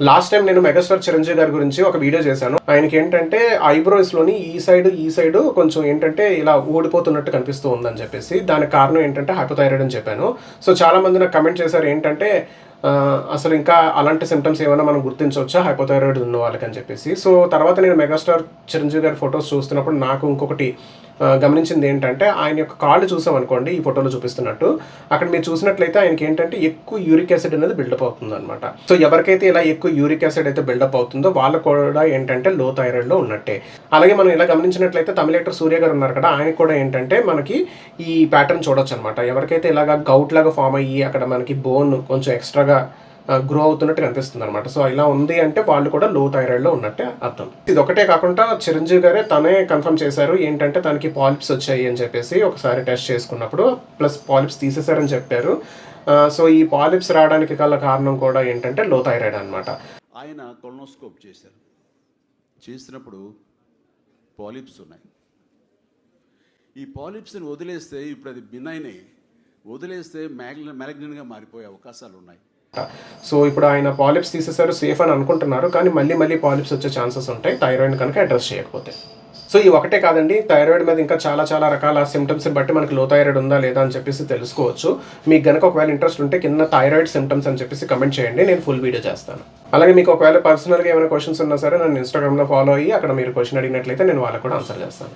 Last time నేను megastar Chiranjeevi గారి గురించి ఒక వీడియో చేశాను. ఆయనకి ఏంటంటే ఐబ్రోస్లోని ఈ సైడ్ ఈ సైడ్ కొంచెం ఏంటంటే ఇలా ఊడిపోతున్నట్టు కనిపిస్తూ ఉందని చెప్పేసి దానికి కారణం ఏంటంటే హైపోథైరాయిడ్ అని చెప్పాను. సో చాలా మంది నాకు కమెంట్ చేశారు ఏంటంటే అసలు ఇంకా అలాంటి సిమ్టమ్స్ ఏమైనా మనం గుర్తించవచ్చా? హైపోథైరాయిడ్ ఉన్న వాళ్ళకి అని చెప్పేసి. సో తర్వాత నేను మెగాస్టార్ చిరంజీవి గారి ఫొటోస్ చూస్తున్నప్పుడు నాకు ఇంకొకటి గమనించింది ఏంటంటే ఆయన యొక్క కాళ్ళు చూసామనుకోండి ఈ ఫోటోలో చూపిస్తున్నట్టు. అక్కడ మీరు చూసినట్లయితే ఆయనకి ఏంటంటే ఎక్కువ యూరిక్ యాసిడ్ అనేది బిల్డప్ అవుతుంది అనమాట సో ఎవరికైతే ఇలా ఎక్కువ యూరిక్ యాసిడ్ అయితే బిల్డప్ అవుతుందో వాళ్ళు కూడా ఏంటంటే లో థైరాయిడ్లో ఉన్నట్టే. అలాగే మనం ఇలా గమనించినట్లయితే తమిళ యాక్టర్ సూర్య గారు ఉన్నారు కదా ఆయన కూడా ఏంటంటే మనకి ఈ ప్యాటర్న్ చూడొచ్చు అనమాట ఎవరికైతే ఇలాగా గౌట్ లాగా ఫామ్ అయ్యి అక్కడ మనకి బోన్ కొంచెం ఎక్స్ట్రాగా గ్రో అవుతున్నట్టు కనిపిస్తుంది అనమాట సో ఇలా ఉంది అంటే వాళ్ళు కూడా లో థైరాయిడ్లో ఉన్నట్టే అర్థం. ఇది ఒకటే కాకుండా చిరంజీవి గారే తనే కన్ఫర్మ్ చేశారు. ఏంటంటే తనకి పాలిప్స్ వచ్చాయి అని చెప్పేసి ఒకసారి టెస్ట్ చేసుకున్నప్పుడు ప్లస్ పాలిప్స్ తీసేశారని చెప్పారు. సో ఈ పాలిప్స్ రావడానికి గల కారణం కూడా ఏంటంటే లో థైరాయిడ్ అనమాట ఆయన కొలనోస్కోప్ చేశారు. చేసినప్పుడు పాలిప్స్ ఉన్నాయి. ఈ పాలిప్స్ని వదిలేస్తే ఇప్పుడు అది బినైనే వదిలేస్తే మ్యాగ్న మ్యాగ్నెన్గా మారిపోయే అవకాశాలు ఉన్నాయి. సో ఇప్పుడు ఆయన పాలిప్స్ తీసేసారు సేఫ్ అని అనుకుంటున్నారు కానీ మళ్ళీ మళ్ళీ పాలిప్స్ వచ్చే ఛాన్సెస్ ఉంటాయి. థైరాయిడ్ కనుక అడ్రస్ చేయకపోతే. సో ఈ ఒకటే కాదండి థైరాయిడ్ మీద ఇంకా చాలా చాలా రకాల సిమ్టమ్స్ని బట్టి మనకి లో థైరాయిడ్ ఉందా లేదా అని చెప్పేసి తెలుసుకోవచ్చు. మీకు గనక ఒకవేళ ఇంట్రెస్ట్ ఉంటే కింద థైరాయిడ్ సిమ్టమ్స్ అని చెప్పేసి కమెంట్ చేయండి నేను ఫుల్ వీడియో చేస్తాను. అలాగే మీకు ఒకవేళ పర్సనల్గా ఏమైనా క్వశ్చన్స్ ఉన్నా సరే నన్ను ఇన్స్టాగ్రామ్లో ఫాలో అయ్యి అక్కడ మీరు క్వశ్చన్ అడిగినట్లయితే నేను వాళ్ళకి కూడా ఆన్సర్ చేస్తాను.